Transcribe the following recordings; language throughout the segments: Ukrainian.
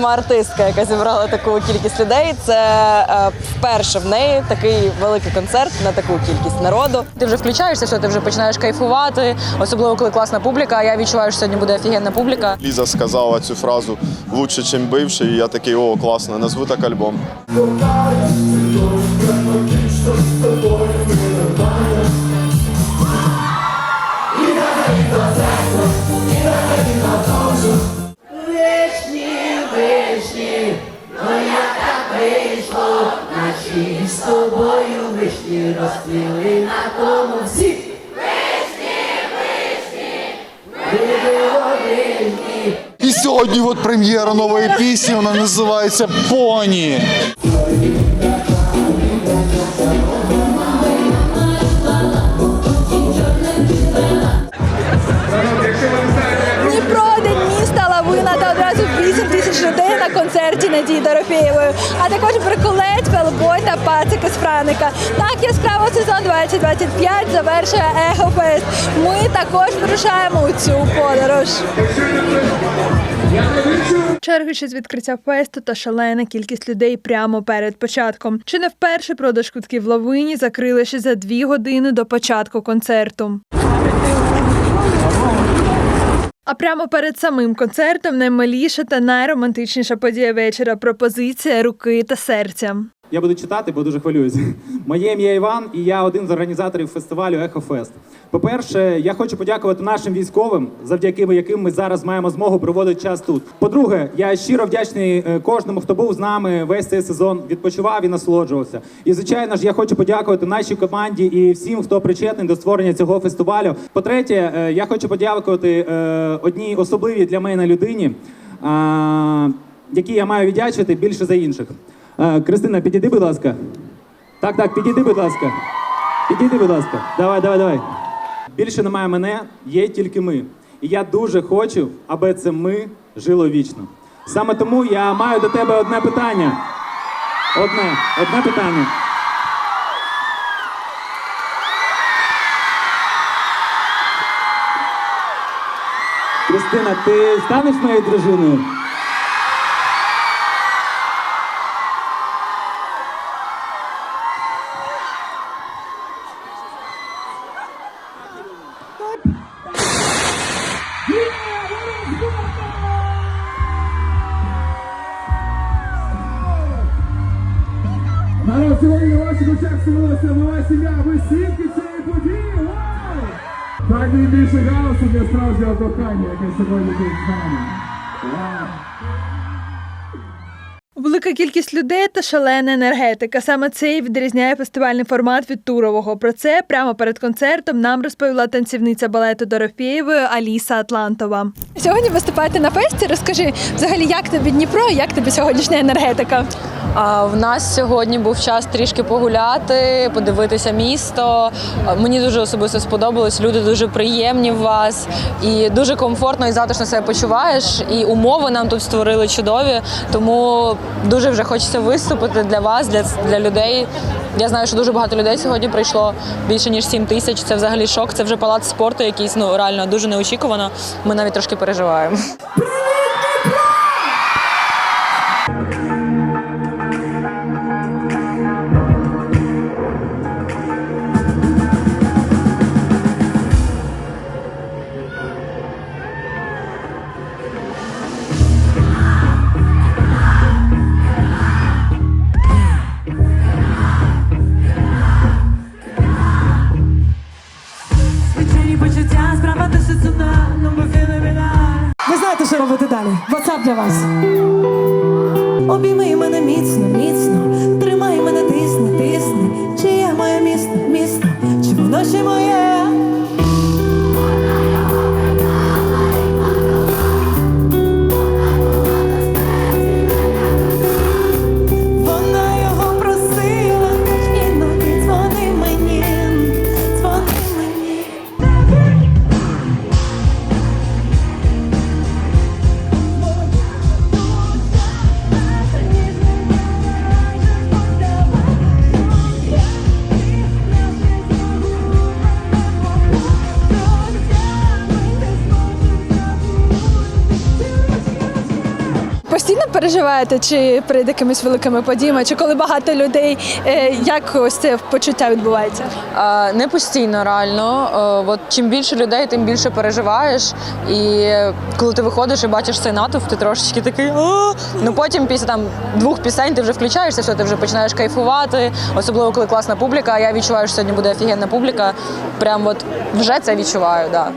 сама артистка, яка зібрала таку кількість людей, це е, вперше в неї такий великий концерт на таку кількість народу. Ти вже включаєшся, що ти вже починаєш кайфувати, особливо коли класна публіка. А я відчуваю, що сьогодні буде офігенна публіка. Ліза сказала цю фразу лучше, ніж бивший, і я такий, о, класно, назву так альбом. Вишні на тому всі. Вишні, вишні, вишні, І сьогодні от прем'єра нової пісні, вона називається Поні. Надії Дорофєєвої, а також Бриколет, Фелбой та Пацики з Франика. Так яскраво сезон 2025 завершує Ехофест. Ми також вирушаємо у цю подорож. Черги з відкриття фесту та шалена кількість людей прямо перед початком. Чи не вперше продаж квитків в лавині закрили ще за дві години до початку концерту. А прямо перед самим концертом наймаліша та найромантичніша подія вечора пропозиція руки та серця. Я буду читати, бо дуже хвилююся. Моє ім'я Іван, і я один з організаторів фестивалю Ехофест. По-перше, я хочу подякувати нашим військовим, завдяки яким ми зараз маємо змогу проводити час тут. По-друге, я щиро вдячний е, кожному, хто був з нами весь цей сезон, відпочивав і насолоджувався. І звичайно ж, я хочу подякувати нашій команді і всім, хто причетний до створення цього фестивалю. По-третє, е, я хочу подякувати е, одній особливій для мене людині, якій я маю віддячити більше за інших. Кристина, підійди, будь ласка. Так, так, підійди, будь ласка. Підійди, будь ласка. Давай, давай, давай. Більше немає мене, є тільки ми. І я дуже хочу, аби це ми жило вічно. Саме тому я маю до тебе одне питання. Одне, одне питання. Кристина, ти станеш моєю дружиною? Кохання, яке сьогодні тут з нами. Вау! Велика кількість людей та шалена енергетика. Саме це і відрізняє фестивальний формат від турового. Про це прямо перед концертом нам розповіла танцівниця балету Дорофєєвої Аліса Атлантова. Сьогодні виступаєте на фесті. Розкажи взагалі, як тобі Дніпро, як тобі сьогоднішня енергетика? В нас сьогодні був час трішки погуляти, подивитися місто. Мені дуже особисто сподобалось. Люди дуже приємні в вас і дуже комфортно і затишно себе почуваєш. І умови нам тут створили чудові. Тому дуже вже хочеться виступити для вас, для, для людей. Я знаю, що дуже багато людей сьогодні прийшло більше ніж 7 тисяч. Це взагалі шок. Це вже палац спорту, якийсь ну реально дуже неочікувано. Ми навіть трошки переживаємо. Для вас. Переживаєте, чи перед якимись великими подіями, чи коли багато людей, е, як ось це почуття відбувається? Не постійно реально. Е, От чим більше людей, тим більше переживаєш. І коли ти виходиш і бачиш цей натовп, ти трошечки такий. Ну потім після там двох пісень ти вже включаєшся, все, ти вже починаєш кайфувати. Особливо коли класна публіка. А я відчуваю, що сьогодні буде офігенна публіка. Прям от вже це відчуваю. Да.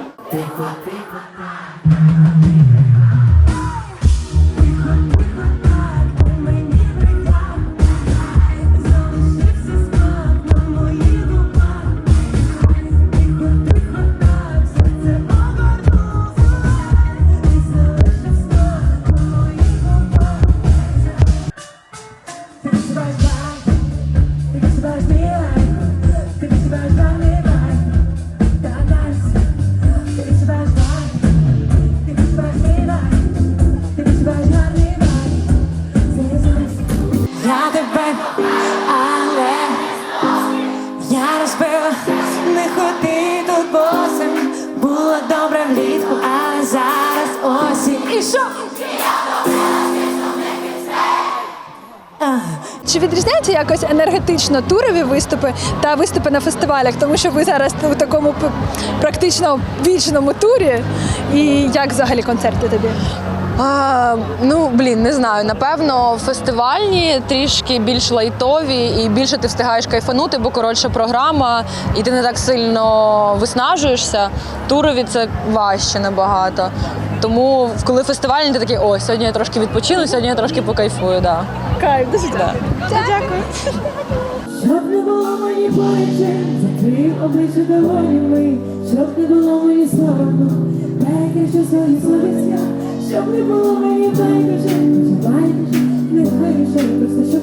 Не ходи тут босим. Було добре влітку, а зараз осінь. І що? Чи відрізняються якось енергетично турові виступи та виступи на фестивалях? Тому що ви зараз у такому практично вічному турі. І як взагалі концерти тобі? А, ну блін, не знаю. Напевно, фестивальні трішки більш лайтові і більше ти встигаєш кайфанути, бо коротша програма, і ти не так сильно виснажуєшся. Турові це важче набагато. Тому коли фестивальні, ти такий, о, сьогодні я трошки відпочину, сьогодні я трошки покайфую. Да. Кайф, дуже да. Дякую. Щоб щоб не було мені байдуже, байдуже, не байдуже, просто щоб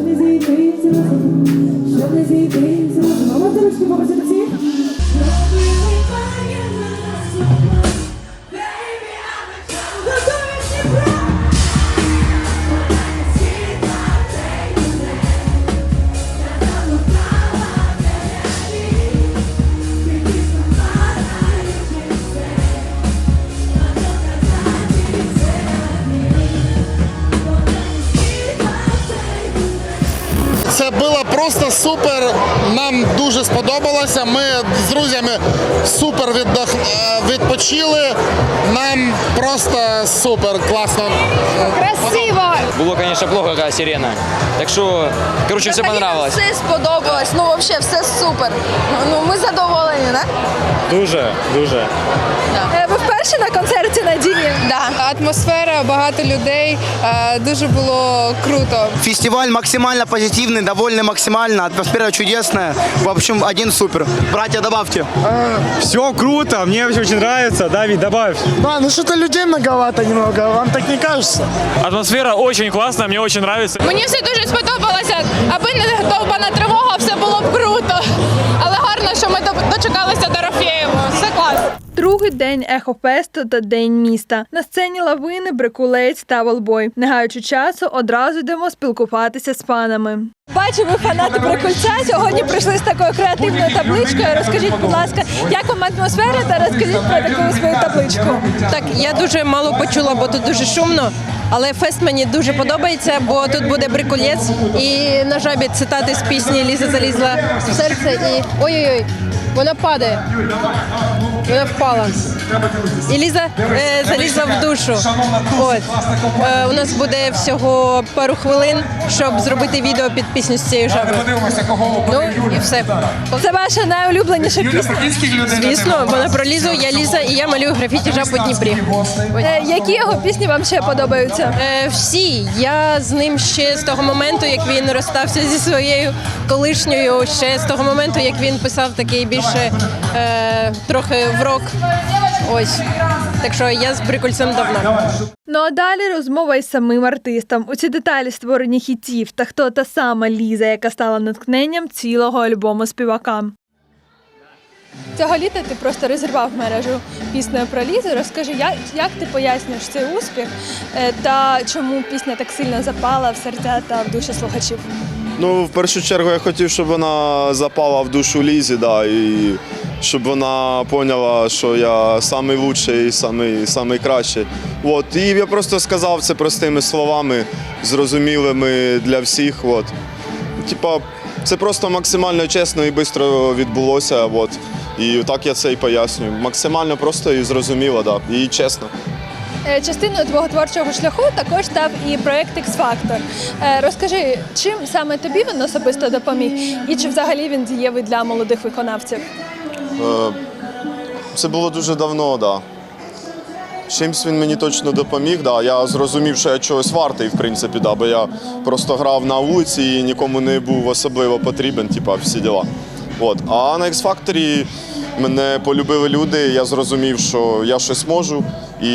дуже сподобалося. Ми з друзями супер віддох... е, відпочили. Нам просто супер класно. Красиво! Было, конечно, плохо, какая сирена. Так что, короче, все понравилось. Все сподобалось. Ну, взагалі, все супер. Ну, ми задоволені, так? Дуже, дуже. Е, Ви вперше на концерті Надії? Да. Атмосфера, багато людей. е, Дуже було круто. Фестиваль максимально позитивный, довольно максимально, атмосфера чудесная. В общем, один супер. Братья, добавьте. Все круто, мне очень нравится. Давид, добавь. Да, ну что-то людей многовато немного, вам так не кажется? Атмосфера очень классная, мне очень нравится. Мені все дуже сподобалося. Аби не довбана тривога, все було б круто. Але гарно, що ми до- дочекалися. Все класно. Другий день ехофесту та день міста. На сцені лавини, брикулець та волбой. Не гаючи часу, одразу йдемо спілкуватися з панами. Бачу, ви фанати брикульця. Сьогодні прийшли з такою креативною табличкою. Розкажіть, будь ласка, як вам атмосфера та розкажіть про таку свою табличку. Так, я дуже мало почула, бо тут дуже шумно. Але фест мені дуже подобається, бо тут буде брикулєць і на жабі цитати з пісні Ліза залізла в серце і ой-ой-ой, вона падає. Вона впала. І Ліза е, залізла в душу. От. Е, у нас буде всього пару хвилин, щоб зробити відео під пісню з цією жабою. Ну і все. Це ваша найулюбленіша пісня. Звісно, вона про Лізу, я Ліза, і я малюю графіті жаб у Дніпрі. Е, Які його пісні вам ще подобаються? Е, всі. Я з ним ще з того моменту, як він розстався зі своєю колишньою, ще з того моменту, як він писав такий більше е, трохи в рок. Ось. Так що я з прикольцем давно. Ну а далі розмова із самим артистом. Усі деталі створення хітів та хто та сама Ліза, яка стала натхненням цілого альбому співака. Цього літа ти просто розірвав мережу піснею про Лізу. Розкажи, як, як ти пояснюєш цей успіх е, та чому пісня так сильно запала в серця та в душі слухачів? Ну, в першу чергу я хотів, щоб вона запала в душу Лізі, да, і щоб вона поняла, що я самий лучший, самий. І я просто сказав це простими словами, зрозумілими для всіх. Це просто максимально чесно і швидко відбулося. І так я це і пояснюю. Максимально просто і зрозуміло, і чесно. Е, Частиною твого творчого шляху також став і проект X Factor. Розкажи, чим саме тобі він особисто допоміг, і чи взагалі він дієвий для молодих виконавців? Е, Це було дуже давно, так. Да. Чимсь він мені точно допоміг. Да. Я зрозумів, що я чогось вартий, в принципі, да, бо я просто грав на вулиці і нікому не був особливо потрібен, типа всі діла. От. А на X Factor мене полюбили люди, я зрозумів, що я щось можу. І,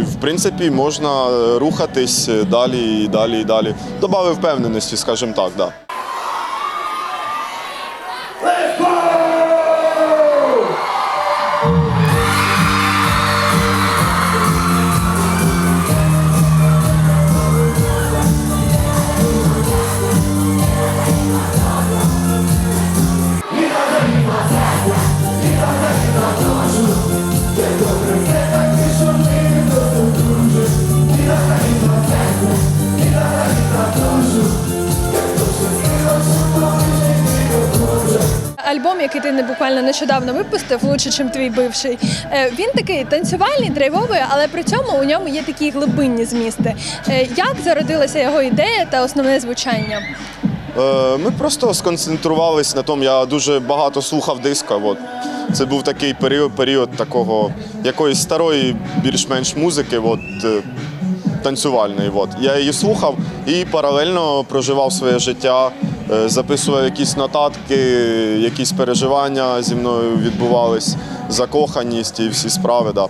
в принципі, можна рухатись далі і далі і далі. Добавив впевненості, скажімо так, да. Нещодавно випустив, лучше, чим твій бивший. е, Він такий танцювальний, драйвовий, але при цьому у ньому є такі глибинні змісти. Е, Як зародилася його ідея та основне звучання? Е, Ми просто сконцентрувались на тому. Я дуже багато слухав диска. Це був такий період, період такого якоїсь старої, більш-менш музики, от, танцювальної. От. Я її слухав і паралельно проживав своє життя, записував якісь нотатки, якісь переживання зі мною відбувались, закоханість і всі справи. Да.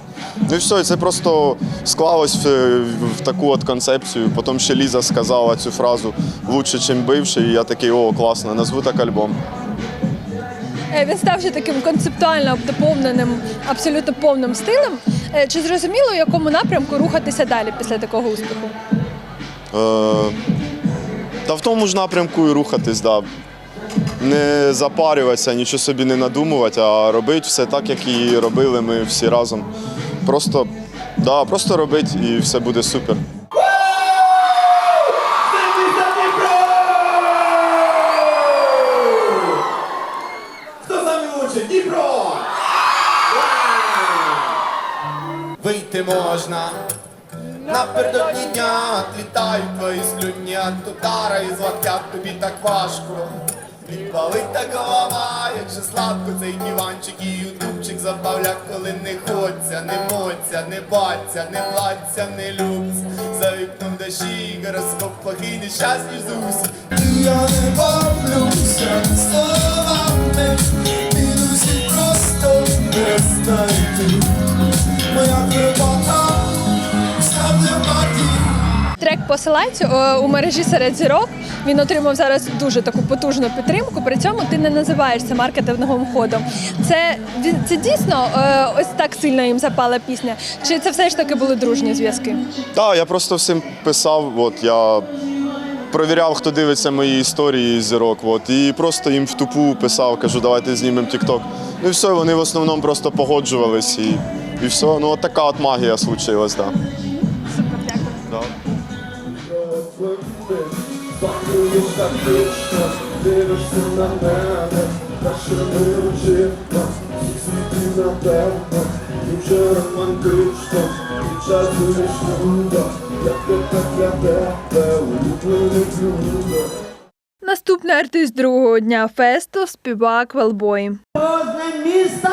Ну і все, це просто склалось в, в таку от концепцію. Потім ще Ліза сказала цю фразу лучше, ніж бивший. І я такий, о, класно, назву так альбом. Е, Він став ще таким концептуально доповненим, абсолютно повним стилем. Е, Чи зрозуміло, у якому напрямку рухатися далі після такого успіху? Е, та в тому ж напрямку і рухатись, да. Не запарюватися, нічого собі не надумувати, а робити все так, як і робили ми всі разом. Просто, да, просто робити і все буде супер. Вийти можна. Напередодні дня літають твої слюні, от удара і злоття тобі так важко. Відпалить та голова, як же сладко цей диванчик і ютубчик забавля, коли не ходця, не моця, не баться, не платься, не любця. За вікном дощі, гороскоп плохий, нещасні зусі. Я не бавлюся словами, підусі просто не перестати. Моя не Е, у мережі серед зірок. Він отримав зараз дуже таку потужну підтримку. При цьому ти не називаєш це маркетинговим ходом. Це це дійсно е, ось так сильно їм запала пісня. Чи це все ж таки були дружні зв'язки? Так, я просто всім писав, от, я провіряв, хто дивиться мої історії зірок. От, і просто їм в тупу писав, кажу, давайте знімемо TikTok. Ну і все, вони в основному просто погоджувались і, і все. Ну, от така от магія случилась, так. Да. Так дивишся на мене, наша неочевидно, всіх світів напевно, дуже романтично, і час вічно, як тебе для тебе, улюблене блюдо. Наступний артист другого дня фесту співак Велбой. Кожне місто!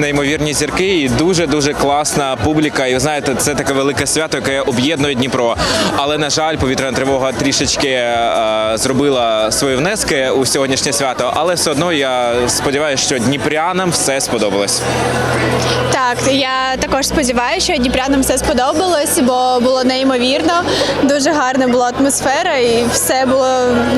Неймовірні зірки і дуже дуже класна публіка. І ви знаєте, це таке велике свято, яке об'єднує Дніпро. Але на жаль, повітряна тривога трішечки е, зробила свої внески у сьогоднішнє свято. Але все одно я сподіваюся, що дніпрянам все сподобалось. Так, я також сподіваюся, що дніпрянам все сподобалось, бо було неймовірно. Дуже гарна була атмосфера і все було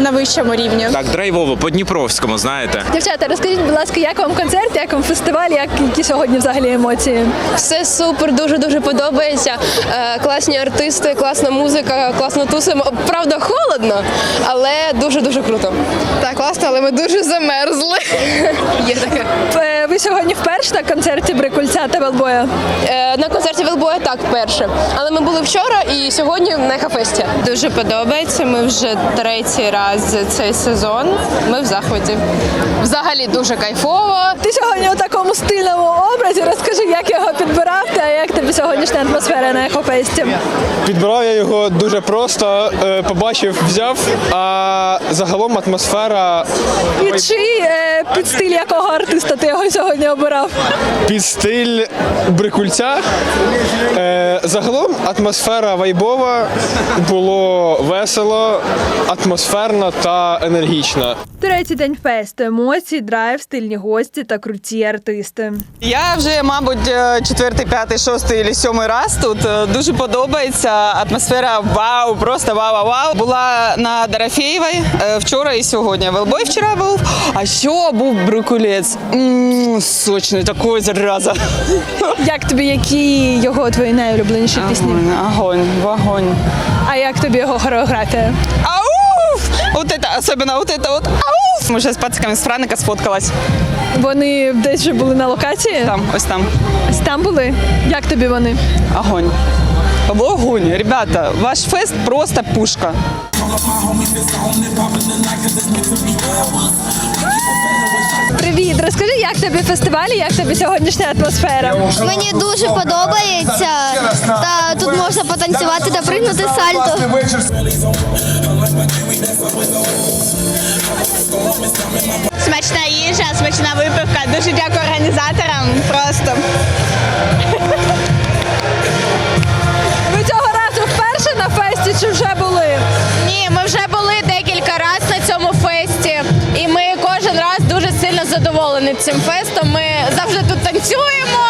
на вищому рівні. Так, драйвово по Дніпровському, знаєте. Дівчата, розкажіть, будь ласка, як вам концерт, як вам фестиваль, як які сьогодні взагалі емоції? Все супер, дуже дуже подобається. Е, класні артисти, класна музика, класно тусимо. Правда, холодно, але дуже дуже круто. Так, класно, але ми дуже замерзли. Є таке. Ви сьогодні вперше на концерті Брикульця та Велбоя? Е, на концерті Велбоя так вперше. Але ми були вчора і сьогодні на Хафесті. Дуже подобається. Ми вже третій раз цей сезон. Ми в захваті. Взагалі дуже кайфово. Ти сьогодні у такому стильному образі. Розкажи, як його підбирав та як тобі сьогоднішня атмосфера на Ехофесті? Підбирав я його дуже просто, е, побачив, взяв. А загалом атмосфера Під чий е, під стиль якого артиста ти його сьогодні обирав? під стиль брикульця. Е, Загалом атмосфера вайбова, було весело, атмосферно та енергічно. Третій день фесту, емоції, драйв, стильні гості та круті артисти. Я вже, мабуть, е, четвертий, п'ятий, шостий чи сьомий раз тут. Е, Дуже подобається. Атмосфера вау, просто вау, вау, вау. Була на Дорофєєвій е, вчора і сьогодні. Велбой вчора був. А ще був брикулець. М, Сочний, такий зараза. Як тобі, які його твої найулюбленіші пісні? Огонь, вогонь. А як тобі його хореографія? Ауф! Вот это, особенно вот это вот. Ауф! Мы же с пациками с Франика сфоткалась. Вони десь вже були на локації? Там, ось там. Ось Там були. Як тобі вони? Огонь. Огонь. Ребята, ваш фест просто пушка. Привіт, розкажи, як тобі фестиваль, і як тобі сьогоднішня атмосфера? Мені дуже подобається. Та тут можна потанцювати та пригнути сальто. Смачна їжа, смачна випивка. Дуже дякую організаторам. Просто. Ви цього разу вперше на фесті чи вже були? Ні, ми вже були задоволені цим фестом. Ми завжди тут танцюємо,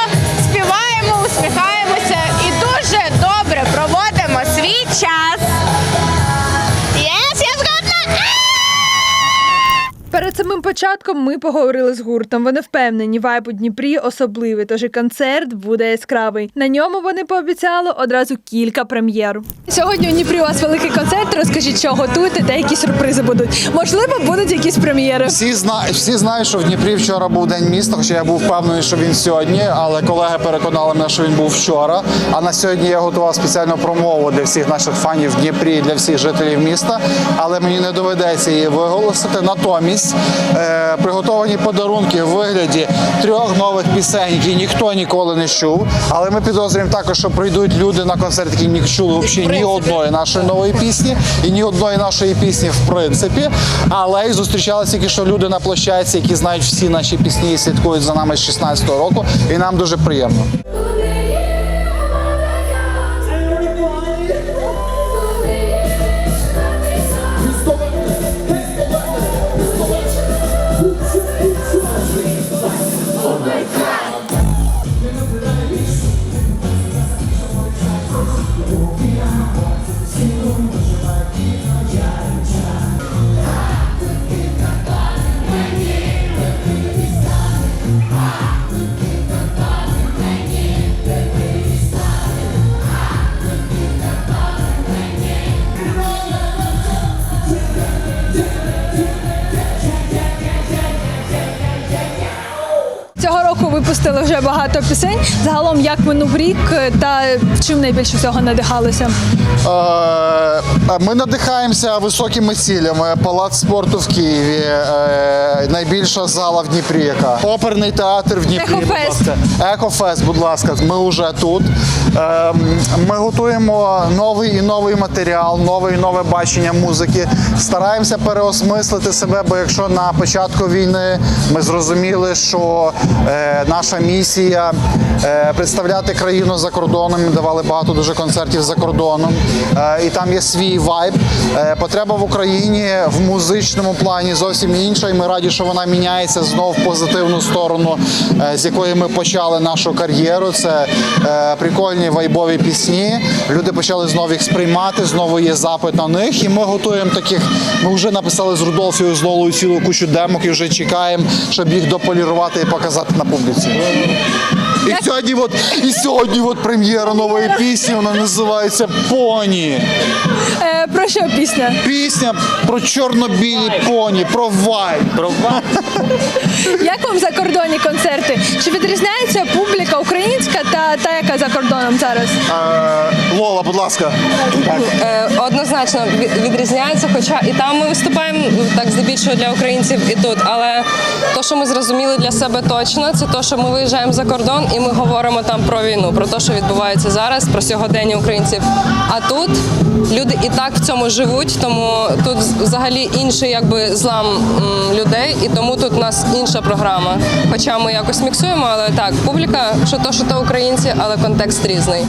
самим початком ми поговорили з гуртом. Вони впевнені, вайб у Дніпрі особливий, тож і концерт буде яскравий. На ньому вони пообіцяли одразу кілька прем'єр. Сьогодні у Дніпрі у вас великий концерт. Розкажіть, що готуєте, та які сюрпризи будуть. Можливо, будуть якісь прем'єри. Всі зна... всі знають, що в Дніпрі вчора був день міста, хоча я був впевнений, що він сьогодні, але колеги переконали мене, що він був вчора. А на сьогодні я готував спеціальну промову для всіх наших фанів в Дніпрі, для всіх жителів міста. Але мені не доведеться її виголосити. Натомість приготовані подарунки в вигляді трьох нових пісень, які ніхто ніколи не чув. Але ми підозрюємо також, що прийдуть люди на концерт, які не чули взагалі ні одної нашої нової пісні і ні одної нашої пісні в принципі. Але й зустрічалися тільки що люди на площадці, які знають всі наші пісні і слідкують за нами з 16-го року. І нам дуже приємно. Випустили вже багато пісень. Загалом, як минув рік та чим найбільше всього надихалися. Е, Ми надихаємося високими цілями. Палац спорту в Києві, е, найбільша зала в Дніпрі, яка оперний театр в Дніпрі. Екофест. Екофест, будь ласка, ми вже тут. Е, Ми готуємо новий і новий матеріал, нове і нове бачення музики. Стараємося переосмислити себе, бо якщо на початку війни ми зрозуміли, що е, наша місія е, представляти країну за кордоном, давали багато дуже концертів за кордоном, е, і там є свій вайб. Потреба в Україні в музичному плані зовсім інша, і ми раді, що вона міняється знов в позитивну сторону, з якої ми почали нашу кар'єру. Це е, прикольні вайбові пісні. Люди почали знову їх сприймати, знову є запит на них. І ми готуємо таких. Ми вже написали з Рудольфією, з Лолою цілу кучу демок і вже чекаємо, щоб їх дополірувати і показати на публіці. І сьогодні, от, і сьогодні от прем'єра нової пісні, вона називається Поні. Е, про що пісня? Пісня про чорно-білі поні, про вайб. Про вайб. Як вам закордонні концерти? Чи відрізняється публіка українська та та, яка за кордоном зараз? Е, Лола, будь ласка. Так. Е, Однозначно відрізняється, хоча і там ми виступаємо так здебільшого для українців, і тут. Але то, що ми зрозуміли для себе точно, це то, що ми виїжджаємо за кордон і ми говоримо там про війну, про те, що відбувається зараз, про сьогодення українців. А тут люди і так в цьому живуть, тому тут взагалі інший якби злам людей, і тому тут у нас інша програма. Хоча ми якось міксуємо, але так, публіка, що то, що то українці, але контекст різний.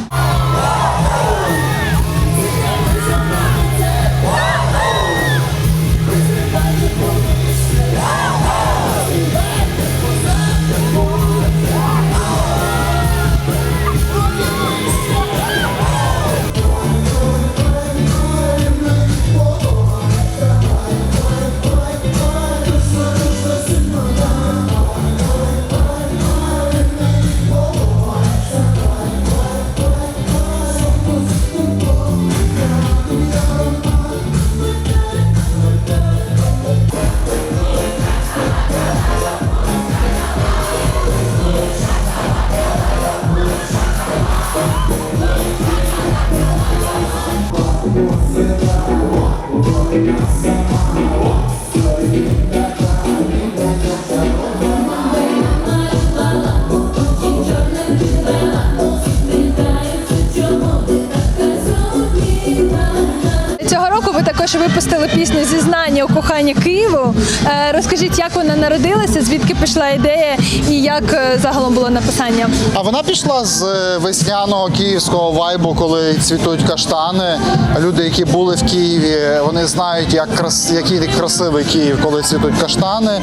Коханні Києву. Е, розкажіть, як вона народилася, звідки пішла ідея і як е, загалом було написання? А вона пішла з е, весняного київського вайбу, коли цвітуть каштани. Люди, які були в Києві, вони знають, як крас... який красивий Київ, коли цвітуть каштани.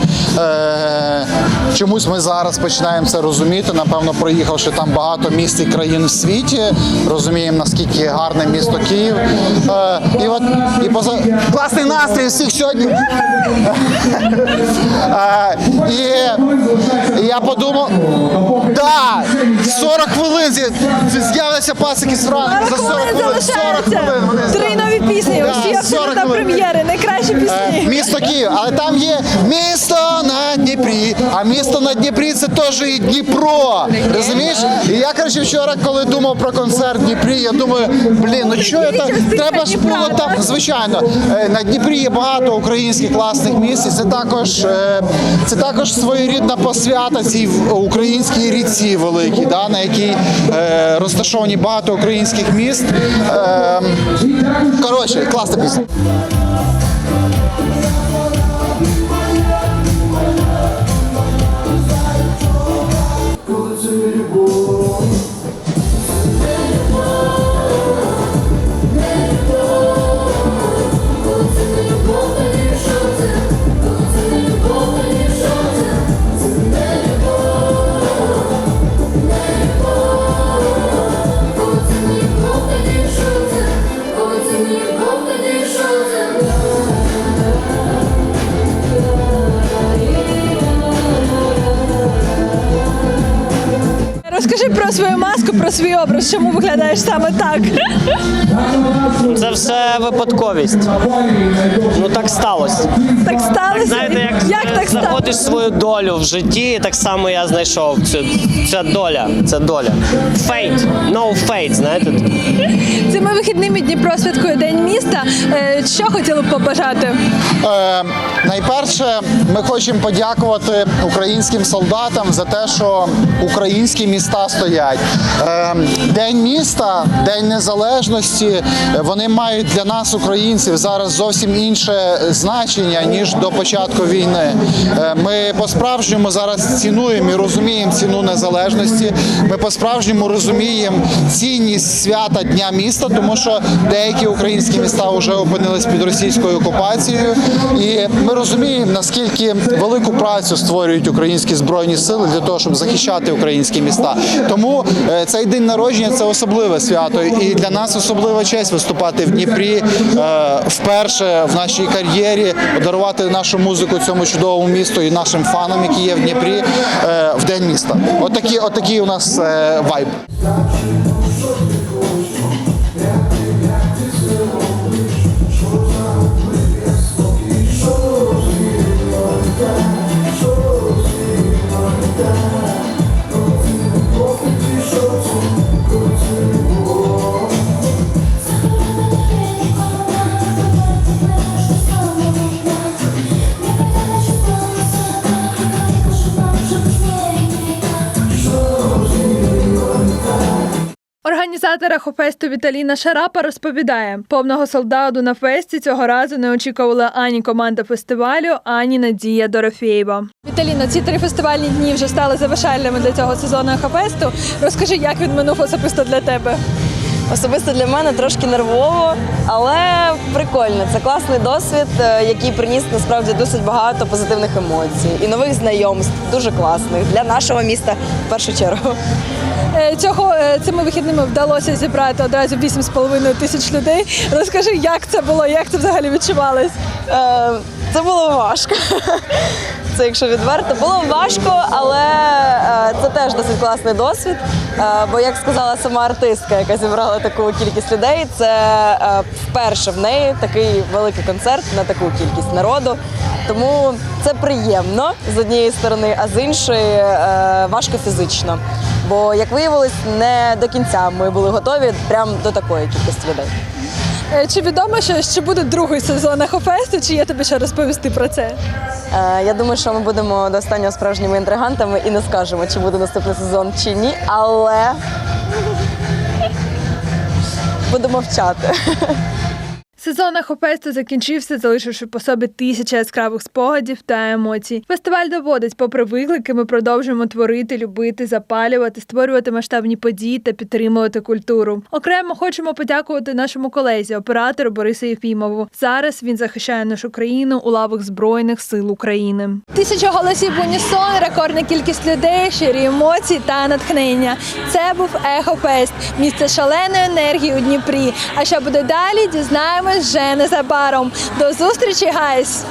Чомусь ми зараз починаємо це розуміти. Напевно, проїхавши там багато міст і країн в світі, розуміємо, наскільки гарне місто Київ. І от і поза класний настрій всіх сьогодні. І, я подумав, да, 40 хвилин з'я- з'явилися пасики з Франком за 40 хвилин. 40 хвилин. вони. Нові пісні. Да, Усі 40 абсолютно прем'єри, найкращі Е, пісні. Місто Київ, але там є місто на Дніпрі. А місто на Дніпрі це теж і Дніпро. Розумієш? І я коротше вчора, коли думав про концерт в Дніпрі, я думаю, блін, ну що я там? Треба ж було там. Звичайно, Е, на Дніпрі є багато українських класних місць. І це також е, це також своєрідна посвята цій українській ріці великій, да, на якій е, розташовані багато українських міст. Е, коротше, класна пісня. Розкажи про свою маску, про свій образ, чому виглядаєш саме так. Це все випадковість. Ну так сталося. Так сталося. Знаєте, як, як так сталося? свою долю в житті, так само я знайшов цю, ця доля. Це доля. Fate. No fate, знаєте? Цими вихідними Дніпро святкує День міста. Е, Що хотіли б побажати? Е, найперше, ми хочемо подякувати українським солдатам за те, що українські міста стоять. Е, День міста, День Незалежності. Вони мають для нас, українців, зараз зовсім інше значення ніж до початку війни. Е, Ми по-справжньому зараз цінуємо і розуміємо ціну незалежності. Ми по-справжньому розуміємо цінність свята Дня міста, тому що деякі українські міста вже опинились під російською окупацією. І ми розуміємо, наскільки велику працю створюють українські збройні сили для того, щоб захищати українські міста. Тому е, цей день народження це особливе свято, і для нас особлива честь виступати в Дніпрі е, вперше в нашій кар'єрі, дарувати нашу музику цьому чудовому місту і нашим фанам, які є в Дніпрі, е, в день міста. Отакі, отакий у нас вайб. Організатор Ахофесту Віталіна Шарапа розповідає, повного солдаду на фесті цього разу не очікувала ані команда фестивалю, ані Надія Дорофєєва. Віталіна, ці три фестивальні дні вже стали завершальними для цього сезону Ахофесту. Розкажи, як він минув особисто для тебе. Особисто для мене трошки нервово, але прикольно. Це класний досвід, е, який приніс насправді досить багато позитивних емоцій і нових знайомств, дуже класних для нашого міста в першу чергу. Е, Цього е, цими вихідними вдалося зібрати одразу 8,5 тисяч людей. Розкажи, як це було, як це взагалі відчувалось? Е, Це було важко. Це, якщо відверто, було важко, але це теж досить класний досвід. Бо, як сказала сама артистка, яка зібрала таку кількість людей, це вперше в неї такий великий концерт на таку кількість народу. Тому це приємно з однієї сторони, а з іншої важко фізично. Бо, як виявилось, не до кінця ми були готові прямо до такої кількості людей. Е, Чи відомо, що ще буде другий сезон Ахофесту, чи є тобі що розповісти про це? Е, Я думаю, що ми будемо до останнього справжніми інтригантами і не скажемо, чи буде наступний сезон чи ні, але будемо мовчати. Сезон Ахофесту закінчився, залишивши по собі тисячі яскравих спогадів та емоцій. Фестиваль доводить, попри виклики, ми продовжуємо творити, любити, запалювати, створювати масштабні події та підтримувати культуру. Окремо хочемо подякувати нашому колезі, оператору Борису Єфімову. Зараз він захищає нашу країну у лавах збройних сил України. Тисяча голосів унісон, рекордна кількість людей, щирі емоції та натхнення. Це був Ехофест, місце шаленої енергії у Дніпрі. А що буде далі? Дізнаємось вже незабаром. До зустрічі, гайс!